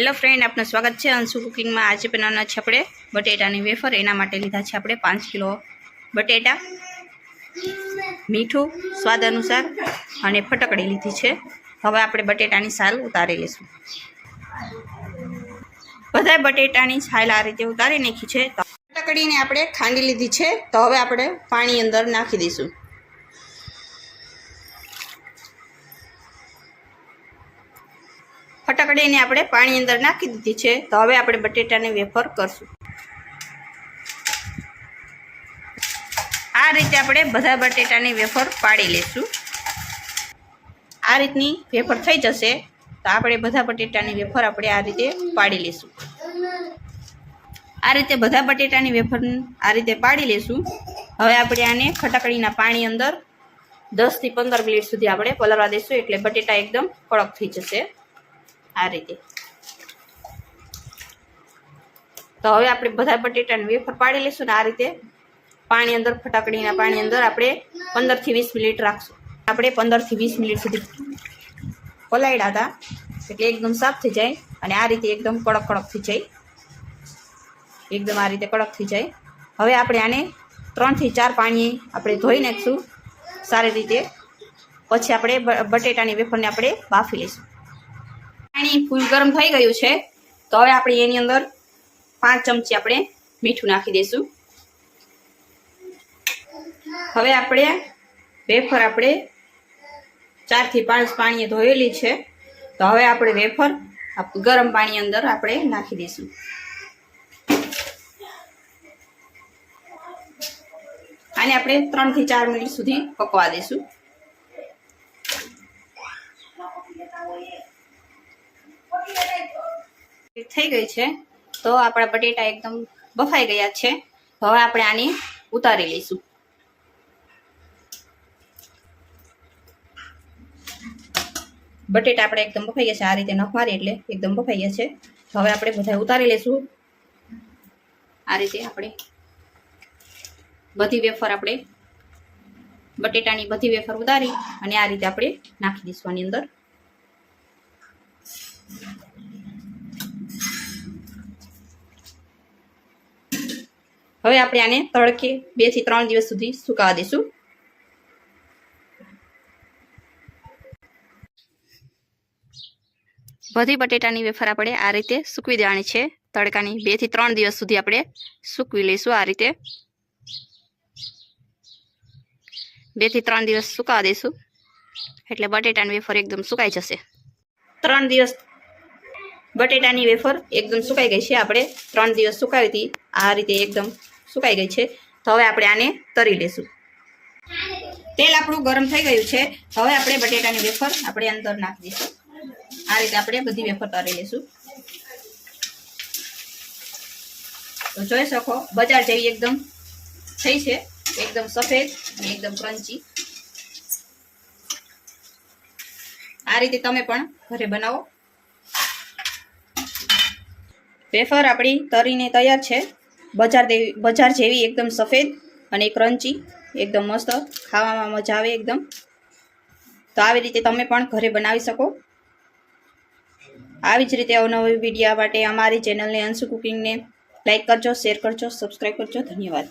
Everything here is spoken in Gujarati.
હેલો ફ્રેન્ડ આપનું સ્વાગત છે અંશુ કુકિંગમાં. આજે બનાવવાના છે આપણે બટેટાની વેફર. એના માટે લીધા છે આપણે પાંચ કિલો બટેટા, મીઠું, સ્વાદ અનુસાર અને ફટકડી લીધી છે. હવે આપણે બટેટાની સાલ ઉતારી લઈશું. બધા બટેટાની છાલ આ રીતે ઉતારી નાખી છે. ફટકડીને આપણે ખાંડી લીધી છે. તો હવે આપણે પાણી અંદર નાખી દઈશું. ફટકડીને આપણે પાણી અંદર નાખી દીધી છે. તો હવે આપણે બટેટાની વેફર કરશું. આ રીતે આપણે બધા બટેટાની વેફર પાડી લેશું. આ રીતની વેફર થઈ જશે. તો આપણે બધા બટેટાની વેફર આપણે આ રીતે પાડી લેશું. આ રીતે બધા બટેટાની વેફર આ રીતે પાડી લેશું. હવે આપણે આને ખટકડીના પાણી અંદર દસથી પંદર મિનિટ સુધી આપણે પલળવા દઈશું એટલે બટેટા એકદમ કડક થઈ જશે. આ રીતે. તો હવે આપણે બધા બટેટાને વેફર પાડી લઈશું ને આ રીતે. પાણી અંદર ફટાકડીના પાણી અંદર આપણે પંદરથી વીસ મિનિટ રાખશું. આપણે પંદરથી વીસ મિનિટ સુધી પલાળ્યા હતા. એટલે એકદમ સાફ થઈ જાય અને આ રીતે એકદમ કડક કડક થઈ જાય. એકદમ આ રીતે કડક થઈ જાય. હવે આપણે આને ત્રણથી ચાર પાણી આપણે ધોઈ નાખીશું. સારી રીતે. પછી આપણે બટેટાની વેફરને આપણે બાફી લઈશું. પાણી ફૂલ ગરમ થઈ ગયું છે, તો હવે આપણે એની અંદર પાંચ ચમચી આપણે મીઠું નાખી દઈશું. હવે આપણે વેફર આપણે ચારથી પાંચ પાણીએ ધોયેલી છે, તો હવે આપણે વેફર ગરમ પાણી અંદર આપણે નાખી દઈશું. આને આપણે ત્રણથી ચાર મિનિટ સુધી પકવા દઈશું. થઈ ગઈ છે, તો આપણા બટેટા એકદમ બફાઈ ગયા છે. હવે આપણે આની ઉતારી લઈશું. બટેટા આપણે એકદમ બફાઈ ગયા છે, આ રીતે નખ એટલે એકદમ બફાઈ ગયા છે. હવે આપણે બધા ઉતારી લઈશું. આ રીતે આપણે બધી વેફર આપણે બટેટાની બધી વેફર ઉતારી અને આ રીતે આપણે નાખી દઈશું આની અંદર. હવે આપણે આને તડકે બેથી ત્રણ દિવસ સુધી સુકાવા દઈશું. બધી બટેટાની વેફર આપણે આ રીતે સૂકવી દેવાની છે. તડકાની બેથી ત્રણ દિવસ સુધી આપણે સૂકવી લઈશું આ રીતે. બેથી ત્રણ દિવસ સુકાવા દઈશું. એટલે બટેટાની વેફર એકદમ સુકાઈ જશે. ત્રણ દિવસ બટેટાની વેફર એકદમ સુકાઈ ગઈ છે. આપણે ત્રણ દિવસ સુકાવી હતી. આ રીતે એકદમ સુકાઈ ગઈ છે. તો હવે આપણે આને તરી લેશું. તેલ આપણું ગરમ થઈ ગયું છે. હવે આપણે બટેટાની વેફર આપણે અંદર નાખી દઈશું. આ રીતે આપણે બધી વેફર તરી લઈશું તો જોઈ શકો, બજાર જેવી એકદમ થઈ છે. એકદમ સફેદ અને એકદમ ક્રન્ચી આ રીતે તમે પણ ઘરે બનાવો. વેફર આપણી તરીને તૈયાર છે. બજાર દેવી, બજાર જેવી એકદમ સફેદ અને ક્રન્ચી એકદમ મસ્ત. ખાવામાં મજા આવે એકદમ. તો આવી રીતે તમે પણ ઘરે બનાવી શકો. આવી જ રીતે અવનવી વિડીયા માટે અમારી ચેનલને અંશુ કુકિંગને લાઇક કરજો શેર કરજો સબસ્ક્રાઈબ કરજો. ધન્યવાદ.